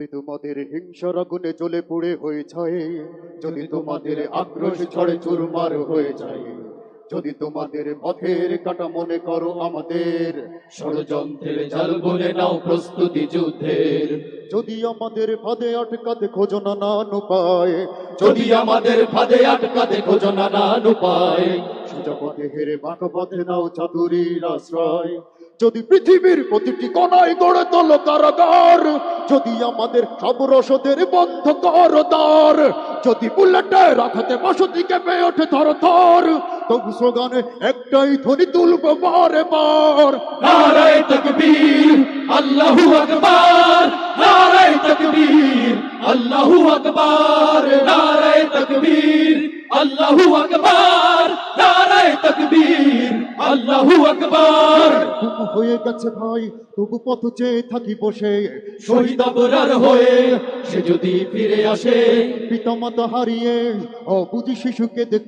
যদি তোমাদের হিংসার আগুনে জ্বলে পুড়ে হয়ে যায় যদি তোমাদের আক্রোশ ছড়ে চুরমার হয়ে যায় যদি তোমাদের পথের কাটা মনে করো আমাদের ষড়যন্ত্রের জাল বলে নাও প্রস্তুতি যুদ্ধের। যদি আমাদের ফাঁদে আটকাতে খোঁজো না নান উপায় যদি আমাদের ফাঁদে আটকাতে খোঁজো নানান উপায় সোজা পথে হেরে বাঁকা পথে নাও চাতুরীর আশ্রয় যদি পৃথিবীর প্রতিটি কোনায় গড়ে তোলো কারাগার, যদি আমাদের সব রসদের বন্ধ কর দ্বার, যদি বুলেটে রাখাতে বসতি কেঁপে ওঠে থর থর, তবু স্লোগানে একটাই ধ্বনি তুলব বারে বার নারায় তকবীর, আল্লাহু আকবার, নারায় তকবীর, আল্লাহু আকবার, নারায় তকবীর, আল্লাহু আকবার। আল্লাহু আকবার। হয়ে গেছে ভাই তবু পথ চেয়ে থাকি বসে। শহীদ হয়ে সে যদি ফিরে আসে পিতামাতা হারিয়ে অবুঝি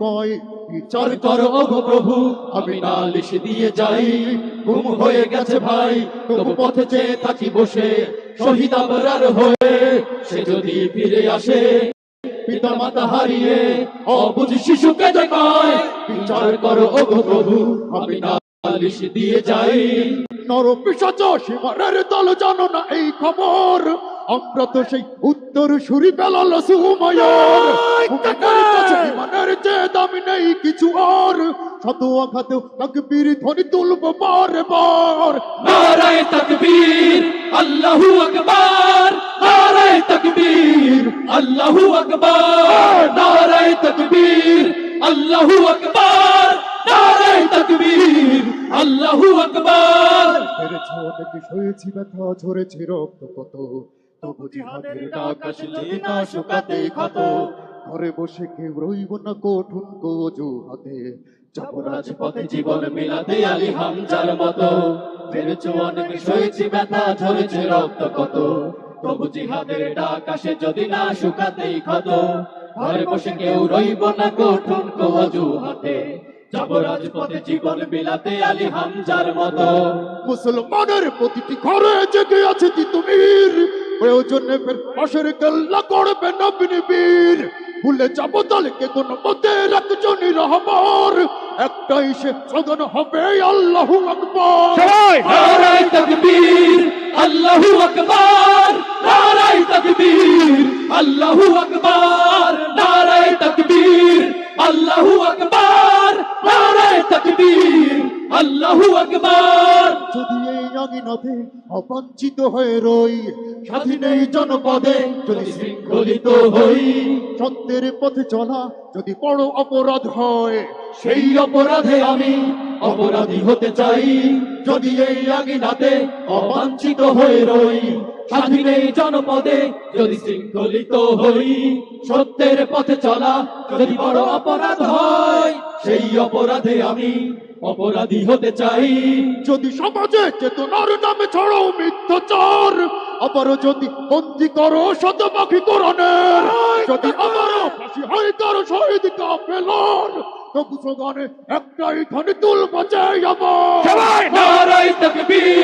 কয় বিচার করো ওগো প্রভু আমি নালিশ দিয়ে যাই। গুম হয়ে গেছে ভাই তবু পথে চেয়ে থাকি বসে। শহীদ আবরার হয়ে সে যদি ফিরে আসে পিতা মাতা হারিয়ে অবুঝ শিশুকে যে কয়। বিচার করো ওগো প্রভু আমি নালিশ দিয়ে যাই। নর পিসাচ সীমারের দল জানো না এই খবর। আমরা তো সেই উত্তর সুরি বেলাল সুমায়ার যে দামি নেই কিছু আর। শত আঘাতেও তাকবীর ধ্বনি তুলব বার বার। নারায় তকবীর আল্লাহু আকবার। নারায় তকবীর আল্লাহু আকবার। নারায় তকবীর আল্লাহু আকবার। তবু ঘরে বসে কেউ রইব না কঠুন কোজু হাতে জীবন মিলাতে হামজার মতো। অনেক সয়েছি ব্যথা ঝরেছে রক্ত কত? তবু জিহাদের ডাক আসে যদি না শুকাতেই ক্ষত। ঘরে বসে কেউ রইব না কঠুন হাতে যাব রাজপথে জীবন বিলাতে আলী হামজার মতো। মুসলমানের প্রতিটি ঘরে জেগে আছে তিতুমির প্রয়োজনে ফের পাশের কেল্লা করবে নবীন বীর। ভুলে যাব দলকে কোন মতে একজনই রহবার একটাই সে সদন হবে আল্লাহু আকবার। তকবীর। এই আঙিনাতে অবাঞ্ছিত হয়ে রই। স্বাধীন এই জনপদে যদি শৃঙ্খলিত হই, সত্যের পথে চলা যদি বড় অপরাধ হয়, সেই অপরাধে আমি অপরাধী হতে চাই। যদি এই আঙিনাতে অবাঞ্ছিত হয়ে রই, স্বাধীন এই জনপদে যদি শৃঙ্খলিত হই, সত্যের পথে চলা যদি বড় অপরাধ হয় সেই অপরাধে আমি অপরাধী হতে চাই। যদি সমাজে চেতনার নামে ছড়ো মিথ্যাচার আবারও যদি বন্দি করো শতপাখি করণের যদি আবারও ফাঁসি হয় তার শহীদ কাপেলন তবু সগানে একটাই ধ্বনি তুলব যে আমার। নারায় তকবীর।